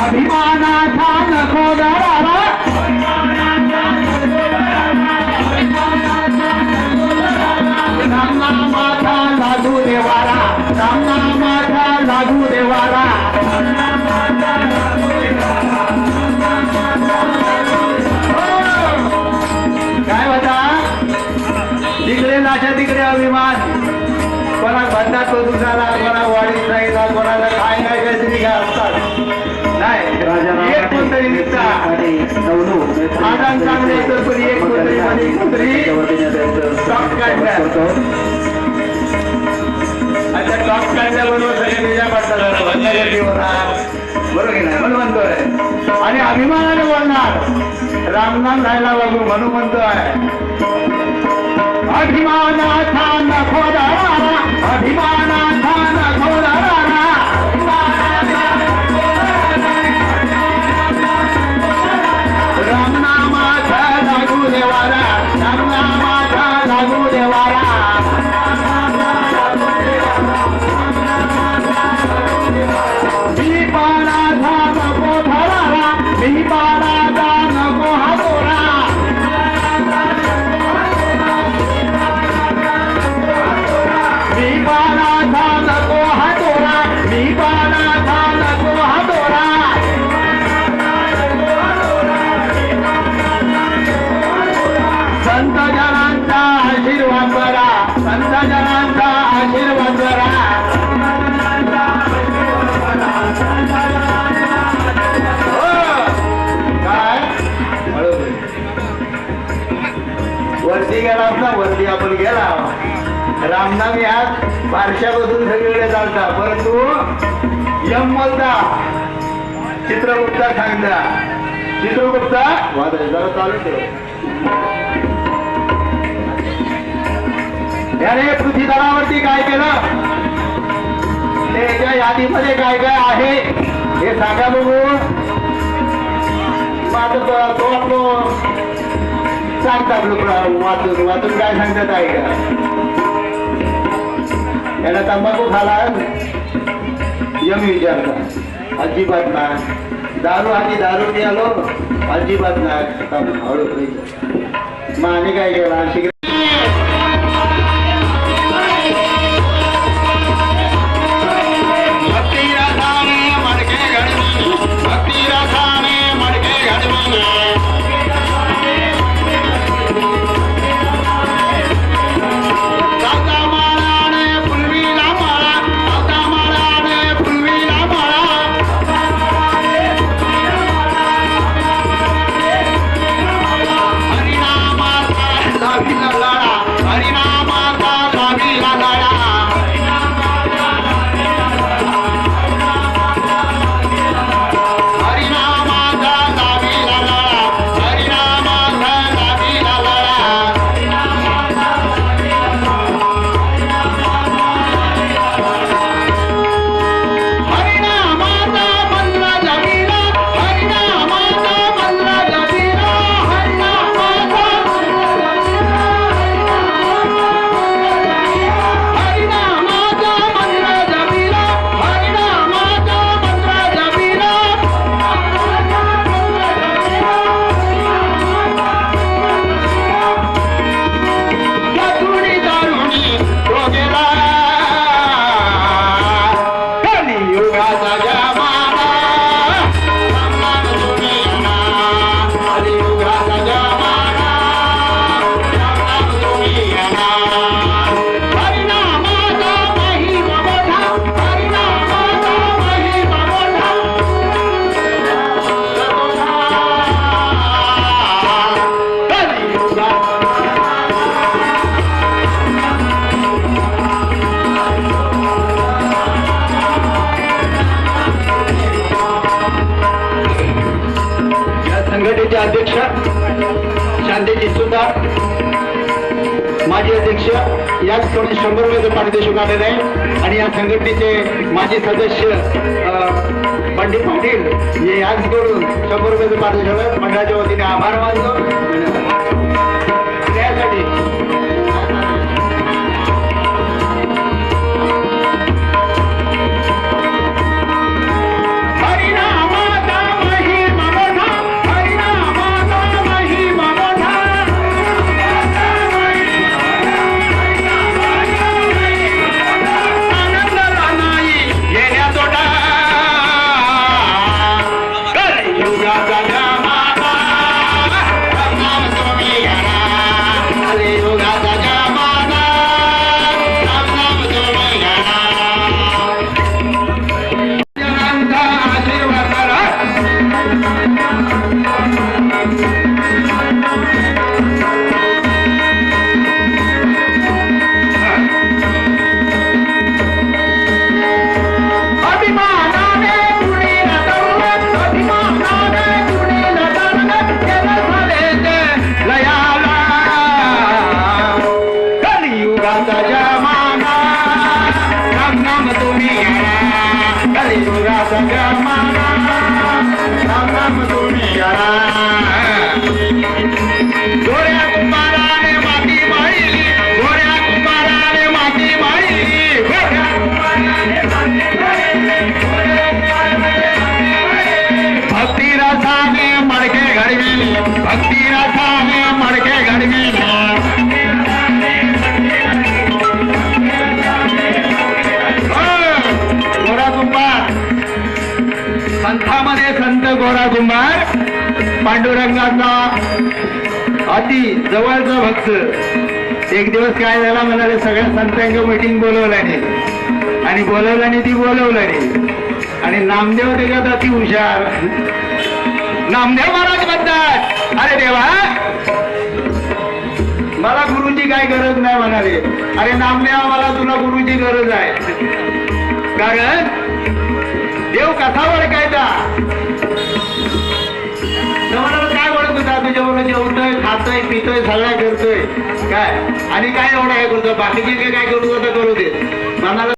अभिमानाचा नको दरारा रामना लागू देवारा रामना लागू देवारा काय होता? तिकडे लाशा तिकडे अभिमान. कोणा बंदा तो दुसऱ्याला कोणा वाढीत राहिला कोणाला आदान चांगले तर एक कोणतरी मध्ये कोणतरी आता काढल्याबरोबर सगळे होणार बरोबर की नाही म्हणून म्हणतोय आणि अभिमानाने बोलणार. रामनाम राहायला बघू म्हणून म्हणतोय अभिमानाचा नको रामनामाचा गेला असता वरती आपण गेला. रामनामी आज बारशापासून सगळीकडे चालता. परंतु यम बोलता चित्रगुप्ता सांगता. चित्रगुप्ता वादळ जरा चालू ठेव. याने पृथ्वीतलावरती काय केलं? त्याच्या यादीमध्ये काय काय आहे हे सांगा बघू. माझं तो आपलं सांगतात लोक. वाचून वाचून काय सांगतात आहे का याला तंबाखू खाला. यमी विचारतात अजिबात ना. दारू हाती दारू मिळालो अजिबात ना. हळू मग आणि काय केला? अध्यक्ष शांतीजी सुद्धा माजी अध्यक्ष याच कोणी शंभर रुपये पारितोषिक आलेले आहे. आणि या संघटनेचे माजी सदस्य पंडित पाटील हे याच करून शंभर रुपये पारितोषिक मंडळाच्या वतीने आभार मानतो. मडके भक्ती मडके घडविली गोरा कुंभार संत गोरा कुंभार पांडुरंगाचा अति जवळचा भक्त. एक दिवस काय झाला म्हणाले सगळ्या संतांची मीटिंग बोलवल्याने. आणि बोलवल्याने ती बोलवल्याने. आणि नामदेव त्याच्यात अति हुशार. नामदेव महाराज म्हणतात. अरे देवा. मला गुरुची काय गरज नाही म्हणाले. अरे नामदेवा मला तुला गुरुची गरज आहे. कारण देव कसा ओळखायचा. काय ओळख होता? तुझ्याबरोबर जेवतोय खातोय पितोय सगळा करतोय. काय? आणि काय एवढं हे करतो बाकीचे काय करू तर करू दे. मनाला